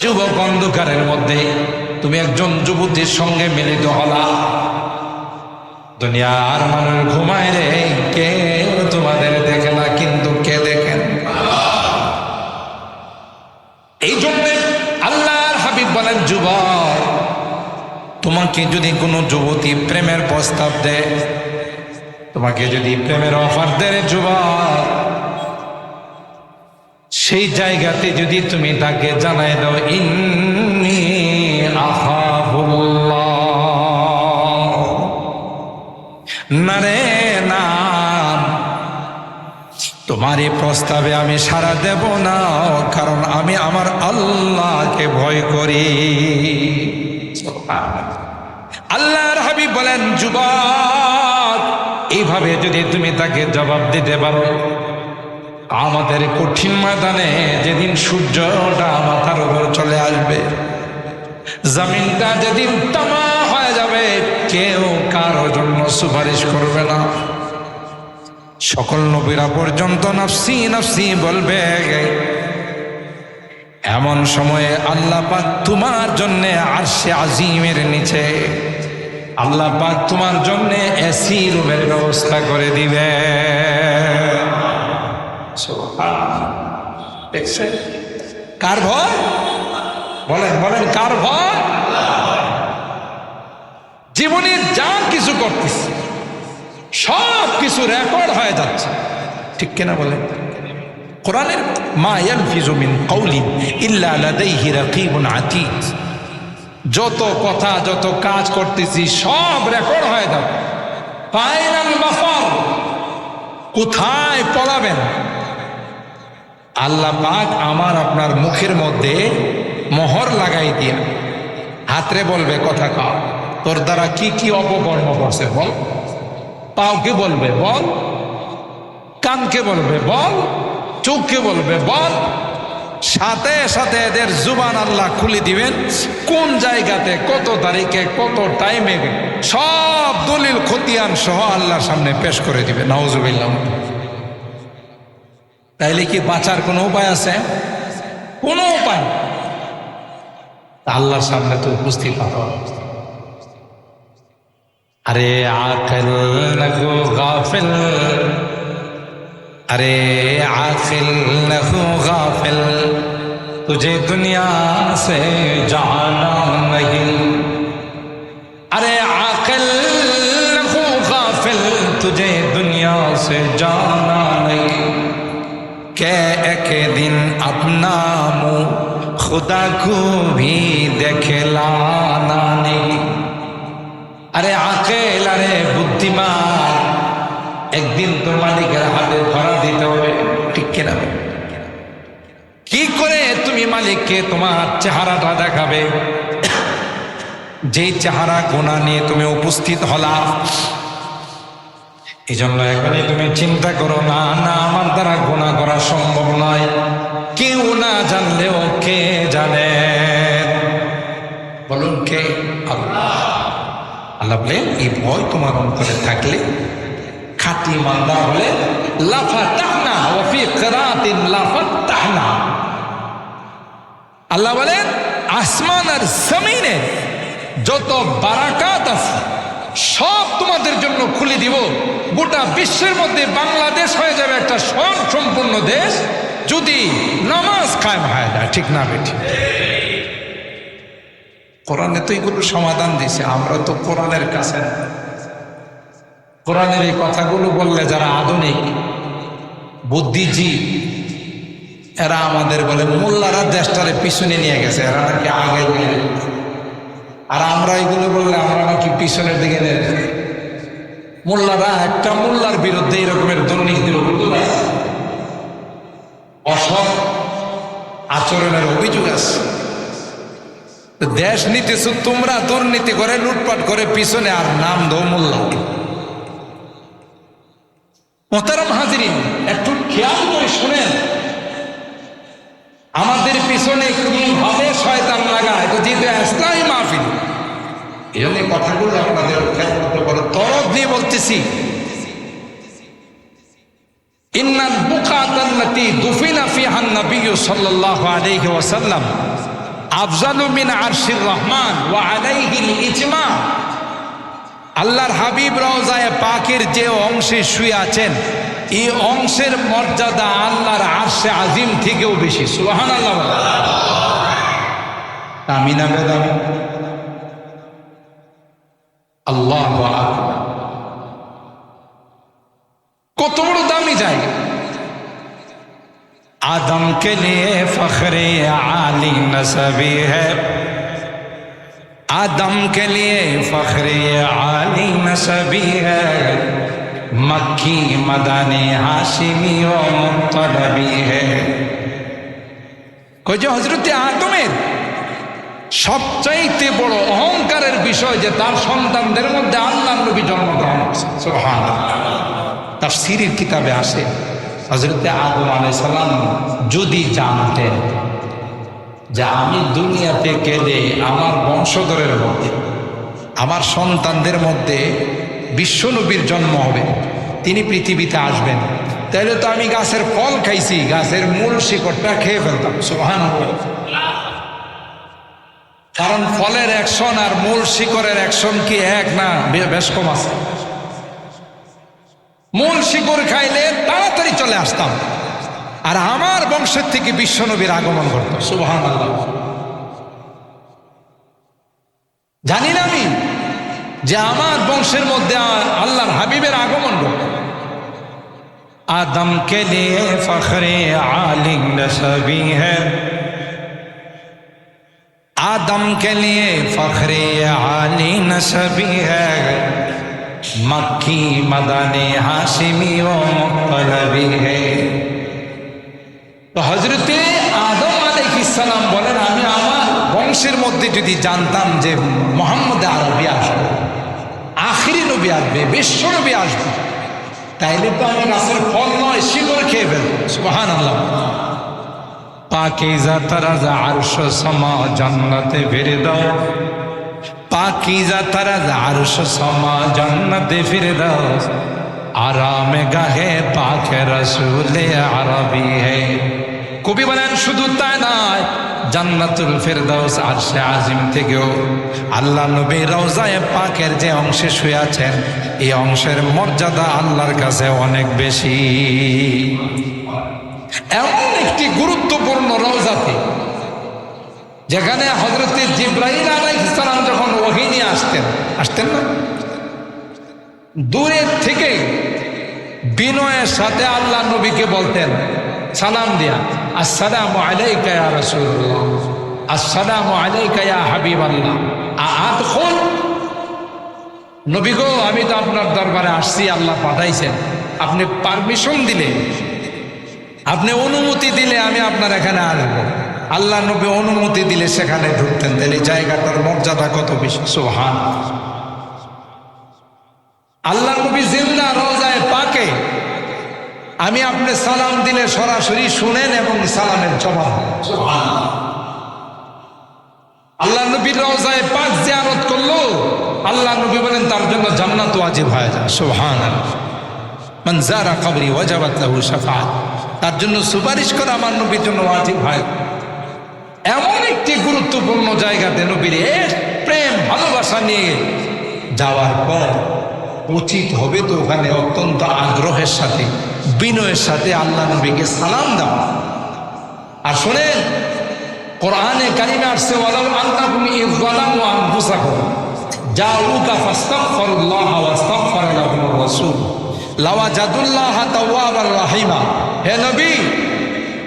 যুবক অন্ধকারের মধ্যে তুমি একজন যুবতীর সঙ্গে মিলিত হলা। দুনিয়ার মানুষ ঘুমায় রে, কে তোমাদের দেখে না, কিন্তু কে দেখেন এই জন্য আল্লাহর হাবিব বলেন, যুবক, তোমাকে যদি কোনো যুবতী প্রেমের প্রস্তাব দেয়, তোমাকে যদি প্রেমের অফার দেয় যুবক সেই জায়গাতে যদি তুমি তাকে জানাই দাও, ইন্নি না না। তোমার এই প্রস্তাবে আমি সারা দেব না, কারণ আমি আমার আল্লাহকে ভয় করি। আল্লাহর হাবিব বলেন, যুবক, এইভাবে যদি তুমি তাকে জবাব দিতে পারো আমাদের কঠিন ময়দানে যেদিন সূর্যটা মাথার উপর চলে আসবে, জমিনটা যেদিন তামা হয়ে যাবে, কেউ কারও জন্য সুপারিশ করবে না। সকল নবীরা পর্যন্ত নফসি নফসি বলবে, এমন সময়ে আল্লাহ পাক তোমার জন্য আরশে আজিমের নিচে, আল্লাহ পাক তোমার জন্য এসি রুমের ব্যবস্থা করে দিবে। দেখছেন কার ভয়? বলেন বলেন, কার ভয়? জীবনে যা কিছু করতেছে, সব কিছু রেকর্ড হয়ে যাচ্ছে। ঠিক কিনা বলেন? কোরআনের মা ইয়ালফিজু মিন কওলিন ইল্লা লাদাইহি রাকিবুন আতীদ। যত কথা, যত কাজ করতেছি, সব রেকর্ড হয়ে যাবে। ফাইনাল মাফার কোথায় পড়াবেন আল্লাহ পাক আমার আপনার মুখের মধ্যে মোহর লাগাই দিয়া হাতরে বলবে, কথা কা তোর দ্বারা কি কি অপকর্ম করছে বল। পাওকে বলবে বল। কানকে বলবে বল। চোখকে বলবে বল। সাথে সাথে এদের জুবান আল্লাহ খুলে দিবেন। কোন জায়গাতে, কত তারিখে, কত টাইমে, সব দলিল, খতিয়ান সহ আল্লাহর সামনে পেশ করে দিবে নওজুবিল্লাহ তাইলে কি বাঁচার কোনো উপায় আছে? কোনো উপায় আল্লাহর সামনে তো উপস্থিত হওয়া আরে আকেল নখু গাফিল। আরে আকেল নখু গাফিল। তুঝে দুনিয়া সে জানা নহি। আরে আকেল নখু গাফিল। তুঝে দুনিয়া সে জানা কে একদিন আপনা মু খুদা খুবই ভি দেখলানি আরে আকেল, আরে বুদ্ধিমান, একদিন তোর মালিকের হাতে ধরা দিতে হবে। ঠিক কিনা? কি করে তুমি মালিককে তোমার চেহারাটা দেখাবে? যেই চেহারা গোনা নিয়ে তুমি উপস্থিত হলা এই জন্য এখনই তুমি চিন্তা করো না না, আমার দ্বারা গোনা করা সম্ভব নয়। কেউ না জানলেও কে জানে? বলুন কে? আল্লাহ। আল্লাহ বলেন এই ভয় তোমার অন্তরে থাকলে খাটি মান্দা হলে লাফা তাহনা ওফি কেরাতিন লাফা তাহনা আল্লাহ বলেন আসমান আর জমিনে যত বারাকাত আছে সব তোমাদের জন্য খুলে দিব। গোটা বিশ্বের মধ্যে বাংলাদেশ হয়ে যাবে একটা স্বয়ং সম্পূর্ণ দেশ, যদি নামাজ কায়েম হয়ে যায় ঠিক না বেঠি? কোরআনে তো এগুলো সমাধান দিছে আমরা তো কোরআনের কাছে কোরআনের এই কথাগুলো বললে যারা আধুনিক বুদ্ধিজী এরা আমাদের বলে, মোল্লারা দেশটারে পিছনে নিয়ে গেছে, এরা নাকি আগে নিয়ে গেছে। আর আমরা এগুলো বললে আমরা নাকি পিছনের দিকে গেছি। মোল্লারা একটা মোল্লার বিরুদ্ধে এরকমের দুর্নীতির অভিযোগ অসৎ আচরণের অভিযোগ আছে। দেশ নিতেছো, তোমরা দুর্নীতি করে, লুটপাট করে, পিছনে আর নাম দো মোল্লা মোতারাম হাজিরিন, একটু খেয়াল করে শুনেন। আমাদের পিছনে কীভাবে শয়তান লাগায় তো যেহেতু ইসলামী মাহফিল এই জন্য কথাগুলো আপনাদের খেয়াল করতে পারো তরফ দিয়ে বলতেছি, ইন্নাল বুকাতাল্লাতি দুফিনা ফিহা নবী সাল্লাল্লাহু আলাইহি ওয়াসাল্লাম আফজালু মিন আরশির রহমান ওয়া আলাইহিল ইজমা। আল্লাহর হাবিব রওজায় পাকের যে অংশে শুয়ে আছেন, এই অংশের মর্যাদা আল্লাহর আরশে আজিম থেকেও বেশি। সুবহান আল্লাহ আমি না বেদামি আল্লাহ কত বড় দামি জায়গা आदम के लिए फखरे आली नसबी है आदम के लिए फखरे आली नसबी है मक्खी मदानी हाशिमी व मुतलबी है কই যে হজরতে আদমের সবচাইতে বড় অহংকারের বিষয় যে তার সন্তানদের মধ্যে আল্লাহ নবী জন্মগ্রহণ করছে সুবহানাল্লাহ। তার সিরির কিতাবে আসে হজরতে আদম আলাইসাল্লাম যদি জানতেন যে আমি দুনিয়াতে গেলে আমার বংশধরের মধ্যে, আমার সন্তানদের মধ্যে বিশ্বনবীর জন্ম হবে, তিনি পৃথিবীতে আসবেন তাহলে তো আমি গাছের ফল খাইছি, গাছের মূল শিকড়টা খেয়ে ফেলতাম। সোহান কারণ ফলের অ্যাকশন আর মূল শিকরের অ্যাকশন কি এক না? বেশ কম আছে। মূল শিকর খাইলে তাড়াতাড়ি চলে আসতাম। আর আমার বংশের থেকে বিশ্বনবীর আগমন ঘটত। সুবহান জানি না আমি যে আমার বংশের মধ্যে আল্লাহর হাবিবের আগমন ঘটত। আদম কে ফখরে আলিং आदम के लिए फखरे आली नसबी है मक्खी मदानी हाशिमी व मुतलबी है তো হজরতে আদম আলাইহিসসালাম বলেন আমি আমার বংশের মধ্যে যদি জানতাম যে মোহাম্মদ আরবি আসবে আখিরি নবী আসবে বিশ্ব নবী আসবে তাইলে তো আমি গাছের ফল নয় শিকড় খেয়ে ফেলবো সুবহান আল্লাহ পাকিজা তারাজা আরশ সমা জান্নাতে ফিরে দাও। পাকিজা তারাজা আরশ সমা জান্নাতে ফিরে দাও। আরাম গাহে পাখে রসুলে আরবি হে। কবি বলেন, শুধু তাই নয়, জান্নাতুল ফেরদাউস আর সে আজিম থেকেও আল্লাহ নবী রওজায়ে পাকের যে অংশে শুয়ে আছেন, এই অংশের মর্যাদা আল্লাহর কাছে অনেক বেশি। এমন একটি গুরুত্বপূর্ণ রওজাতে যেখানে হজরতে জিব্রাহিম আলাইহিস সালাম যখন ওহিনী আসতেন আসতেন না? দূরের থেকে বিনয়ের সাথে আল্লাহ নবীকে বলতেন, সালাম দিয়া, আসসালামু আলাইকা ইয়া রাসূলুল্লাহ, আসসালামু আলাইকা ইয়া হাবিবাল্লাহ আদখুল? নবী গো, আমি তো আপনার দরবারে আসছি, আল্লাহ পাঠাইছেন, আপনি পারমিশন দিলে আপনি অনুমতি দিলে আমি আপনার এখানে আসব। আল্লাহ নবী অনুমতি দিলে সেখানে ঢুকতেন। তাহলে জায়গাটার মর্যাদা কত বেশি? সোহান আল্লাহ নবী জিন্দা রোজায় পাকে। আমি আপনি সালাম দিলে সরাসরি শুনেন এবং সালামের জবাব। আল্লাহ নবীর রোজায় পাক জিয়ারত করল। আল্লাহ নবী বলেন, তার জন্য জান্নাত ওয়াজিব হয়ে যায়। সুবহানাল্লাহ। মান জারা কবরি ওয়াজাবাত লাহু তার জন্য সুপারিশ করা আমার নবীর জন্য ওয়াজিব হয়। এমন একটি গুরুত্বপূর্ণ জায়গাতে নবীর প্রেম, ভালোবাসা নিয়ে যাওয়ার পর উচিত হবে তো ওখানে অত্যন্ত আগ্রহের সাথে, বিনয়ের সাথে আল্লাহ নবীকে সালাম দেওয়া। আর শোনেন, কোরআনে কারিমে আসছে, ওয়ালাউ আন্তাকুম ইযলামু লাওয়াজাদুল্লাহ তাওয়াবার রাহিমা। হে নবী,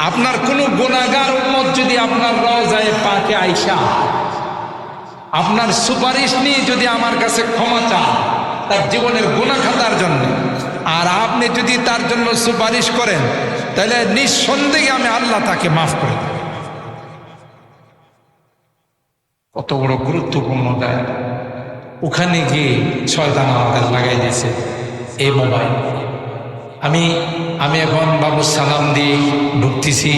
আপনার কোনো গুনাহগার উম্মত যদি আপনার রওজায়ে পাকে আইসা আপনার সুপারিশ নিয়ে যদি আমার কাছে ক্ষমা চান তার জীবনের গুণা খাতার জন্য, আর আপনি যদি তার জন্য সুপারিশ করেন, তাহলে নিঃসন্দেহে আমি আল্লাহ তাকে মাফ করে দেব। কত বড় গুরুত্বপূর্ণ জায়গা ওখানে গিয়ে শয়তান আমাদের লাগাই দিয়েছে। এই মোবাইল। আমি আমি এখন বাবু সালাম দিয়ে ঢুকতেছি।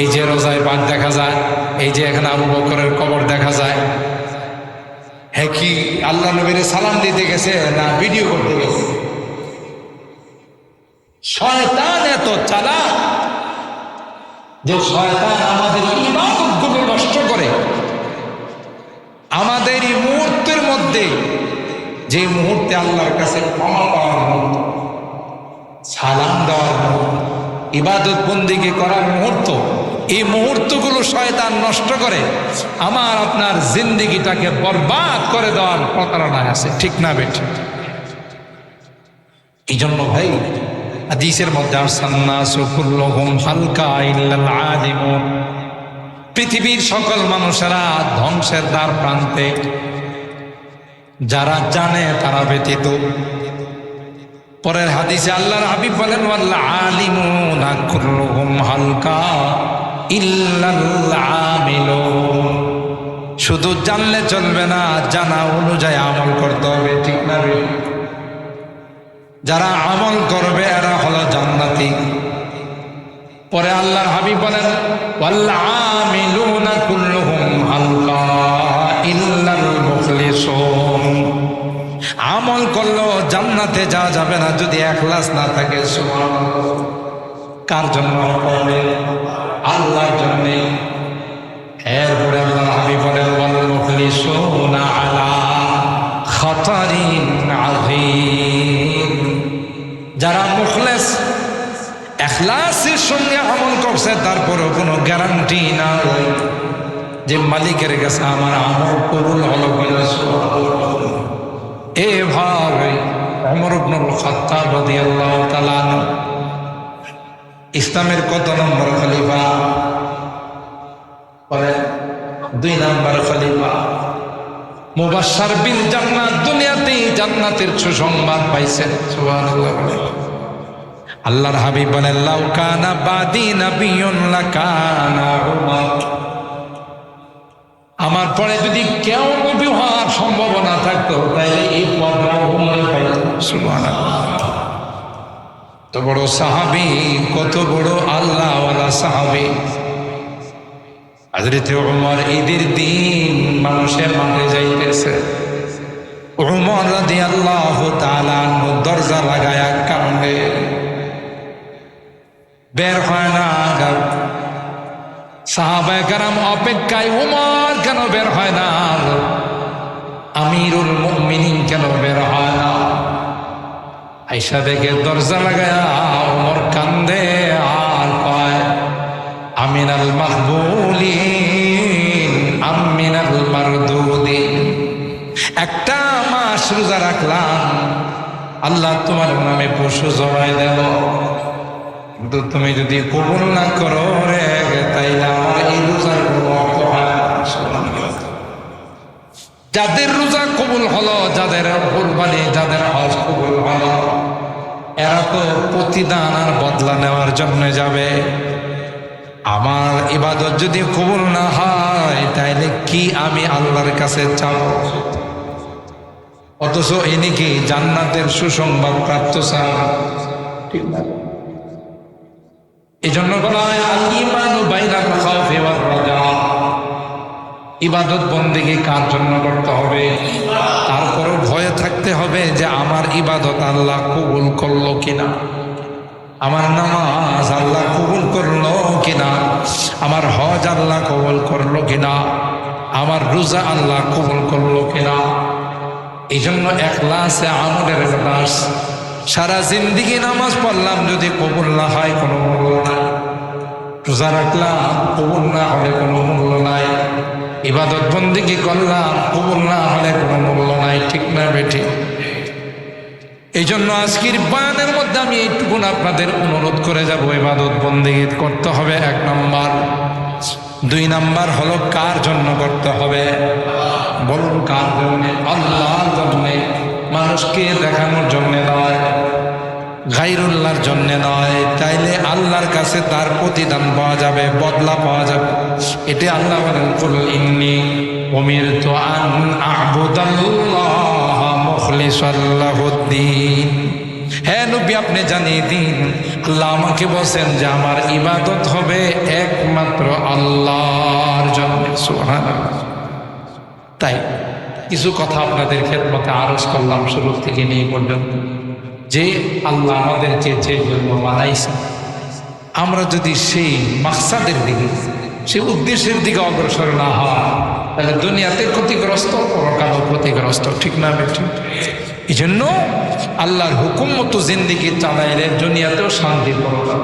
এই যে রোজায় বাঘ দেখা যায়, এই যে এখানে আবু বকরের কবর দেখা যায়। হ্যাঁ কি আল্লাহ নবীর সালাম দিতে গেছে না ভিডিও করতে গেছে? শয়তান এত চালা যে শয়তান আমাদের ইবাদতগুলো নষ্ট করে। আমাদের এই মুহূর্তের মধ্যে যে মুহূর্তে আল্লাহর কাছে ক্ষমা পাওয়ার মুহূর্ত, সালাম দেওয়ার মুহূর্ত, ইবাদত বন্দিকে করার মুহূর্ত, এই মুহূর্তগুলো শয়তান নষ্ট করে আমার আপনার জিন্দিগিটাকে বরবাদ করে দেওয়ার প্রতারণায় আছে। ঠিক না বেঠি? এই জন্য ভাই, হাদিসের মধ্যে হালকা পৃথিবীর সকল মানুষেরা ধ্বংসের দ্বার প্রান্তে যারা জানে তারা ব্যতীত। পরের হাদিসে আল্লাহর হাবিব বলেন ওয়াল্লা আলিমুনা কুল্লুহুম হালকা ইল্লাল আমিলুন। শুধু জানলে চলবে না, জানা অনুযায়ী আমল করতে হবে, ঠিক না যারা আমল করবে, এরা হলো জান্নাতি। পরে আল্লাহর হাবিব বলেন ওয়াল্লা আমিলুনা কুল্লুহুম হালকা। ইল্লাল আমল করল, জান্নাতে যাওয়া যাবে না যদি একলাস না থাকে। কার জন্য আল্লাহর জন্য। এরপরে হাবিব বলেন আলা যারা মুখলেস, এখলাসের সঙ্গে আমল করছে, তারপরেও কোনো গ্যারান্টি না যে মালিকের কাছে আমার আমল কবুল হলো। এভাবে অমর ইবনুল ইসলামের কত নম্বর খলিফা? বলে দুই নম্বর খলিফা। মুবাশশার বিল জান্নাত দুনিয়াতেই জান্নাতের সুসংবাদ পাইছেন, সুবহানাল্লাহ। আল্লাহর হাবিব বলেন, লাউ কানা বাদি নাবিয়ুন লাকানা উমর। আমার পরে যদি কেউ নবী হওয়ার সম্ভাবনা থাকতো তাহলে এই পদটা বড় সাহাবি, কত বড় আল্লাহওয়ালা সাহাবি। হাজরতে ঈদের দিন মানুষের মাঠে যাইতেছে। রাদি আল্লাহ তালান দরজা লাগায়া কান্দে। বের হয় না সাহাবায় কারাম অপেক্ষায়, উমর! কেন বের হয় না? আমিরুল মুমিনিন কেন বের হয় না? আইসা দেখে দরজা লাগায়া ওমর কান্দে, আর কয়, আমিনাল মাহবুলিন, আমিনাল মারদুদিন। একটা মাস রোজা রাখলাম। আল্লাহ তোমার নামে পশু জবাই দেব। কিন্তু তুমি যদি কবুল না করো রে, তাইলে আমার এই রোজার কোনো অর্থ হয় না। যাদের রোজা কবুল হলো, যাদের কোরবানি, যাদের হজ কবুল হলো, এরা তো প্রতিদান আর বদলা নেওয়ার জন্য যাবে। আমার ইবাদত যদি কবুল না হয়, তাইলে কি আমি আল্লাহর কাছে চাও অথচ ইনি কি জান্নাতের সুসংবাদ প্রাপ্ত চান ঠিক এই জন্য বলা হয় আল ইমানু বাইনাল খাউফি রাজা। ইবাদত বন্দেগি কার জন্য করতে হবে? তারপরও ভয়ে থাকতে হবে যে আমার ইবাদত আল্লাহ কবুল করল কিনা। আমার নামাজ আল্লাহ কবুল করল কিনা? আমার হজ আল্লাহ কবুল করল কিনা? আমার রোজা আল্লাহ কবুল করল কিনা? এই জন্য একলাসে আমলের ক্লাস সারা জিন্দিগি নামাজ পড়লাম যদি কবুল না হয় কোনো মূল্য নাই। রোজা রাখলাম, কবুল না হলে কোনো মূল্য নাই। ইবাদত বন্দিগি করলাম, কবুল না হলে কোনো মূল্য নাই, ঠিক না বেঠি। এই জন্য আজকের বয়ানের মধ্যে আমি এইটুকুন আপনাদের অনুরোধ করে যাব ইবাদত বন্দিগি করতে হবে এক নম্বর। দুই নাম্বার হলো কার জন্য করতে হবে? বলুন কার জন্য? আল্লাহর জন্য। মানুষকে দেখানোর জন্য নয়। গাইরুল্লাহর জন্য নয়, তাইলে আল্লাহর কাছে তার প্রতিদান পাওয়া যাবে, বদলা পাওয়া যাবে। এটা আল্লাহ বলেন, কুল ইন্নি অমির তো আন আবুদাল্লাহ মুখলিসাল্লাহুদ্দিন। নবী, আপনি জানিয়ে দিন, আল্লাহ আমাকে বলছেন যে আমার ইবাদত হবে একমাত্র আল্লাহর জন্য। তাই কিছু কথা আপনাদের খেদমতে আরজ করলাম, শুরু থেকে নিয়ে পর্যন্ত। যে আল্লাহ আমাদের যে জন্ম বানাইছে, আমরা যদি সেই মাকসাদের দিকে, সেই উদ্দেশ্যের দিকে অগ্রসর না হয়, তাহলে দুনিয়াতে ক্ষতিগ্রস্ত, পরকালও ক্ষতিগ্রস্ত, ঠিক না বেঠি? এই জন্য আল্লাহর হুকুম মতো জিন্দিগি চালাইলে দুনিয়াতেও শান্তি পরকাল